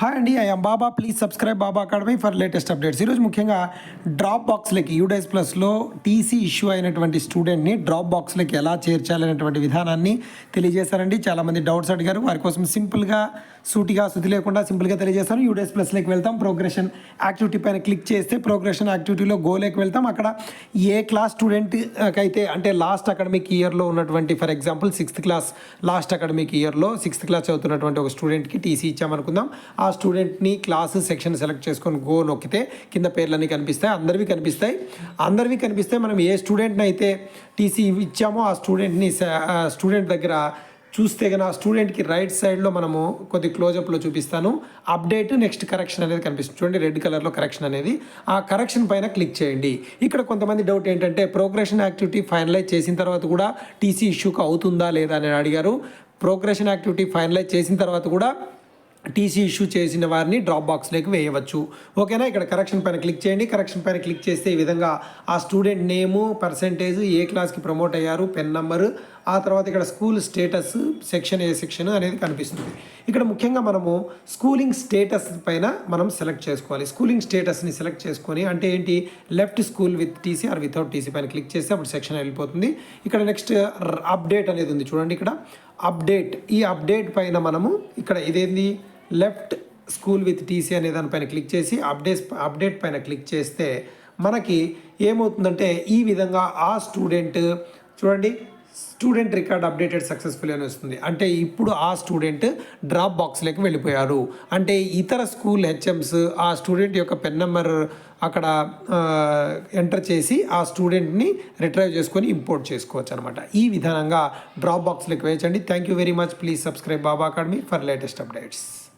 Hi అండి I'm Baba please subscribe Baba academy for latest updates ఈరోజు ముఖ్యంగా drop బాక్స్లకి యూడైస్ ప్లస్లో టీసీ ఇష్యూ అయినటువంటి స్టూడెంట్ని డ్రాప్ బాక్స్లకి ఎలా చేర్చాలనేటువంటి విధానాన్ని తెలియజేశారండి. చాలామంది డౌట్స్ అడిగారు. వారి కోసం సింపుల్గా సూటిగా శుద్ధి లేకుండా సింపుల్గా తెలియజేస్తాను యూడైస్ ప్లస్లోకి వెళ్తాం. ప్రోగ్రెషన్ యాక్టివిటీ పైన క్లిక్ చేస్తే ప్రోగ్రెషన్ యాక్టివిటీలో గోలేకి వెళ్తాం. అక్కడ ఏ క్లాస్ స్టూడెంట్ అయితే అంటే లాస్ట్ అకాడమిక్ ఇయర్లో ఉన్నటువంటి for example sixth class last academic ఇయర్లో సిక్స్త్ క్లాస్ చదువుతున్నటువంటి ఒక స్టూడెంట్కి టీసీ ఇచ్చామనుకుందాం. ఆ స్టూడెంట్ని క్లాస్ సెక్షన్ సెలెక్ట్ చేసుకొని గో నొక్కితే కింద పేర్లన్నీ కనిపిస్తాయి అందరివి కనిపిస్తాయి. అందరివి కనిపిస్తే మనం ఏ స్టూడెంట్ని అయితే టీసీ ఇచ్చామో ఆ స్టూడెంట్ని స్టూడెంట్ దగ్గర చూస్తే కానీ ఆ స్టూడెంట్కి రైట్ సైడ్లో మనము కొద్ది క్లోజప్లో చూపిస్తాను. అప్డేట్ నెక్స్ట్ కరెక్షన్ అనేది కనిపిస్తుంది. చూడండి రెడ్ కలర్లో కరెక్షన్ అనేది. ఆ కరెక్షన్ పైన క్లిక్ చేయండి. ఇక్కడ కొంతమంది డౌట్ ఏంటంటే ప్రోగ్రెషన్ యాక్టివిటీ ఫైనలైజ్ చేసిన తర్వాత కూడా టీసీ ఇష్యూకి అవుతుందా లేదా అని అడిగారు. ప్రోగ్రెషన్ యాక్టివిటీ ఫైనలైజ్ చేసిన తర్వాత కూడా టీసీ ఇష్యూ చేసిన వారిని డ్రాప్ బాక్స్లోకి వేయవచ్చు. ఓకేనా ఇక్కడ కరెక్షన్ పైన క్లిక్ చేయండి. కరెక్షన్ పైన క్లిక్ చేస్తే ఈ విధంగా ఆ స్టూడెంట్ నేము పర్సంటేజ్ ఏ క్లాస్కి ప్రమోట్ అయ్యారు పెన్ నంబరు ఆ తర్వాత ఇక్కడ school status section A section అనేది కనిపిస్తుంది. ఇక్కడ ముఖ్యంగా మనము స్కూలింగ్ స్టేటస్ పైన మనం సెలెక్ట్ చేసుకోవాలి. స్కూలింగ్ స్టేటస్ని సెలెక్ట్ చేసుకొని అంటే ఏంటి? Left school with TC or without TC పైన క్లిక్ చేస్తే అప్పుడు సెక్షన్ వెళ్ళిపోతుంది. ఇక్కడ నెక్స్ట్ అప్డేట్ అనేది ఉంది. చూడండి ఇక్కడ. అప్డేట్ ఈ అప్డేట్ పైన మనము ఇక్కడ ఇదేంది? లెఫ్ట్ స్కూల్ విత్ టీసీ అనే దానిపైన క్లిక్ చేసి అప్డేట్ అప్డేట్ పైన క్లిక్ చేస్తే మనకి ఏమవుతుందంటే ఈ విధంగా ఆ స్టూడెంట్ చూడండి స్టూడెంట్ రికార్డ్ అప్డేటెడ్ సక్సెస్ఫుల్ అని వస్తుంది. అంటే ఇప్పుడు ఆ స్టూడెంట్ డ్రాప్ బాక్స్లోకి వెళ్ళిపోయారు. అంటే ఇతర స్కూల్ హెచ్ఎమ్స్ ఆ స్టూడెంట్ యొక్క పెన్ నెంబర్ అక్కడ ఎంటర్ చేసి ఆ స్టూడెంట్ని రిట్రైవ్ చేసుకొని ఇంపోర్ట్ చేసుకోవచ్చు అనమాట ఈ విధానంగా డ్రాప్ బాక్స్లోకి వేయచండి thank you very much. Please subscribe Baba academy for latest updates.